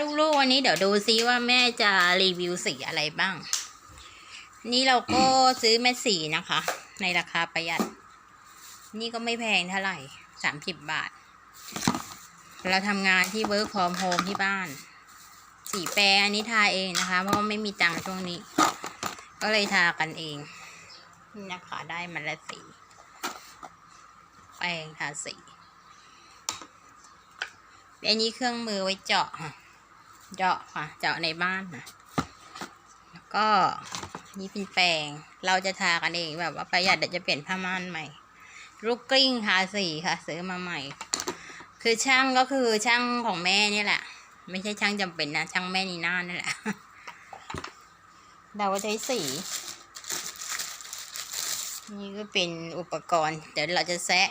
ลูกๆ วันนี้เดี๋ยวดูซิว่าแม่จะรีวิวสีอะไรบ้าง นี่เราก็ซื้อแม่สีนะคะ ในราคาประหยัด นี่ก็ไม่แพงเท่าไหร่สามสิบบาท เราทำงานที่เวิร์ก m อ o m e ที่บ้าน สีแปรอันนี้ทาเองนะคะ เพราะไม่มีตังค์ช่วงนี้ ก็เลยทากันเอง นี่นะคะได้มาละสี แปรงทาสีอันนี้เครื่องมือไว้เจาะค่ะ เจาะค่ะ เจาะในบ้านนะแล้วก็นี่เป็นแปรงเราจะทากันเองแบบว่าประหยัดเดี๋ยวจะเปลี่ยนผ้าม่านใหม่ ลูกกลิ้งทาสีค่ะ ซื้อมาใหม่ คือช่างก็คือช่างของแม่นี่แหละ ไม่ใช่ช่างจำเป็นนะช่างแม่นีน่านี่แหละเราก็ใช้สี นี่ก็เป็นอุปกรณ์ เดี๋ยวเราจะแซะ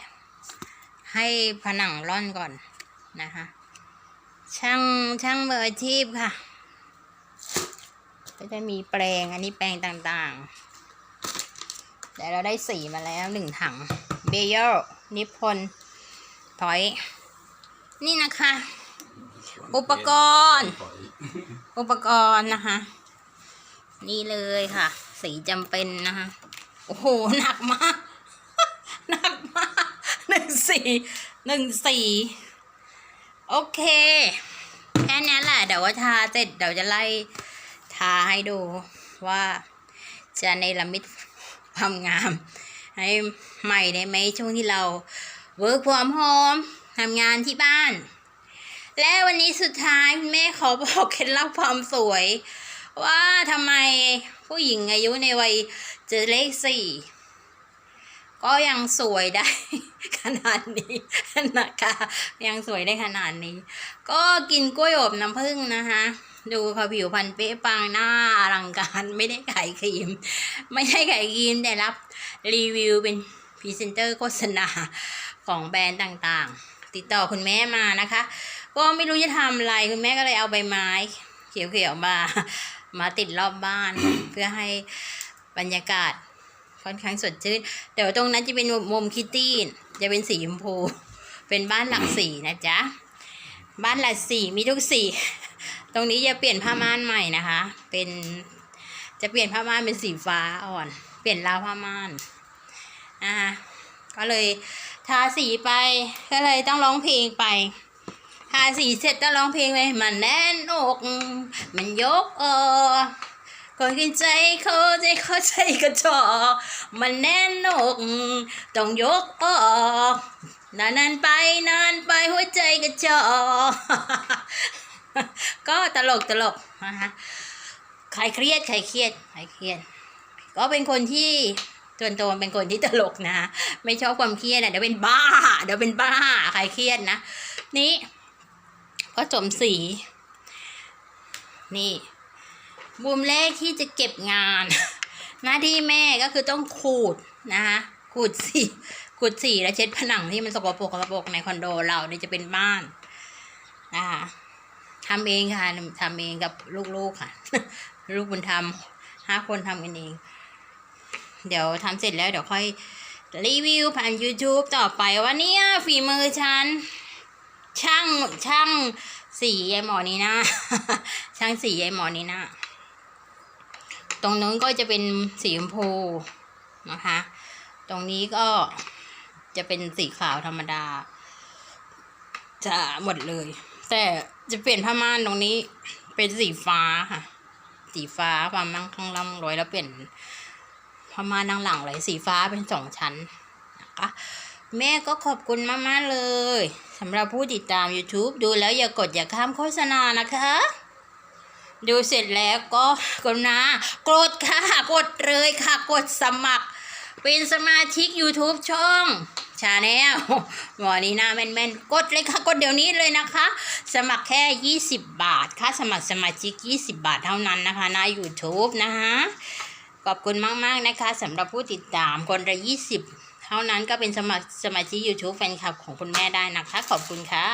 ให้ผนังร่อนก่อนนะคะ ช่างช่างมืออาชีพค่ะ ก็จะมีแปรงอันนี้แปรงต่างๆเดี๋ยวเราได้สีมาแล้วหนึ่งถังเบเยอร์นิพนพอย นี่นะคะ อุปกรณ์ อุปกรณ์นะคะ นี่เลยค่ะ สีจำเป็นนะคะ โอ้โห หนักมาก หนักมากหนึ่งสีหนึ่งสี โอเค แค่นี้แหละ เดี๋ยวว่าทาเสร็จเดี๋ยวจะไล่ทาให้ดูว่าจะในละมิดความงาม ให้ใหม่ได้ไหมช่วงที่เราเวิร์กพรอมโฮมทำงานที่บ้าน และวันนี้สุดท้ายแม่ขอบอกเคล็ดลับความสวย ว่าทำไมผู้หญิงอายุในวัยเจะเลขสี่ ก็ยังสวยได้ ขนาดนี้นะคะยังสวยได้ขนาดนี้ ก็กินกล้วยอบน้ำผึ้งนะคะ ดูค่ะผิวพรรณเป๊ะปังหน้าอลังการไม่ได้ขายครีม ไม่ใช่ขายครีมแต่รับรีวิวเป็นพรีเซนเตอร์โฆษณาของแบรนด์ต่างๆ ติดต่อคุณแม่มานะคะ ก็ไม่รู้จะทำอะไรคุณแม่ก็เลยเอาใบไม้ เขียวๆมา มาติดรอบบ้าน เพื่อให้บรรยากาศ ค่อนข้างสดชื่นเดี๋ยวตรงนั้นจะเป็นมุมคิตตี้จะเป็นสีชมพู เป็นบ้านหลักสีนะจ๊ะ บ้านหลักสีมีทุกสี ตรงนี้จะเปลี่ยนผ้าม่านใหม่นะคะ เป็นจะเปลี่ยนผ้าม่านเป็นสีฟ้าอ่อน เปลี่ยนราวผ้าม่านนะคะก็เลยทาสีไปก็เลยต้องร้องเพลงไปทาสีเสร็จต้องร้องเพลงไปมันแน่นอก มันยกเออ คนกินใจเขาใจเขาใจกระจอกมันแน่นอกต้องยกออกนานนานไปนานไปหัวใจกระจอกก็ตลกตลกนะคะใครเครียดใครเครียดใครเครียด ก็เป็นคนที่ส่วนตัวเป็นคนที่ตลกนะ ไม่ชอบความเครียดนะเดี๋ยวเป็นบ้า เดี๋ยวเป็นบ้าใครเครียดนะ นี่ก็จมสีนี่ มุมแรกที่จะเก็บงาน หน้าที่แม่ก็คือต้องขูดนะคะขูดสีขูดสีแล้วเช็ดผนังที่มันสกปรกสกปรกในคอนโดเราเนี่ยจะเป็นบ้านนะคะทำเองค่ะทำเองกับลูกๆค่ะ ลูกบุญธรรมห้าคนทำกันเอง เดี๋ยวทำเสร็จแล้วเดี๋ยวค่อยรีวิวผ่าน YouTube ต่อไปว่าเนี่ยฝีมือฉัน ช่างช่างสีไอหมอนี้นะ ช่างสีไอหมอนี้นะ ตรงนู้นก็จะเป็นสีชมพูนะคะ ตรงนี้ก็จะเป็นสีขาวธรรมดา จะหมดเลย แต่จะเปลี่ยนผ้าม่านตรงนี้เป็นสีฟ้าค่ะ สีฟ้าความมั่งข้างล่ำรวยแล้วเปลี่ยนผ้าม่านด้านหลังเลยสีฟ้าเป็นสองชั้นนะคะแม่ก็ขอบคุณมาก ๆ เลยสำหรับผู้ติดตาม YouTube ดูแล้วอย่ากดอย่าข้ามโฆษณานะคะ ดูเสร็จแล้วก็กรุณากดค่ะ กดเลยค่ะ กดสมัคร เป็นสมาชิก YouTube ช่องชาแนลหมอนี้นาแม่นๆ กดเลยค่ะ กดเดี๋ยวนี้เลยนะคะ สมัครแค่ 20 บาท ค่าสมัครสมาชิก 20 บาทเท่านั้นนะคะใน YouTube นะคะขอบคุณมากๆนะคะสำหรับผู้ติดตามคนละ 20 เท่านั้นก็เป็นสมัครสมาชิก YouTube แฟนคลับของคุณแม่ได้นะคะ ขอบคุณค่ะ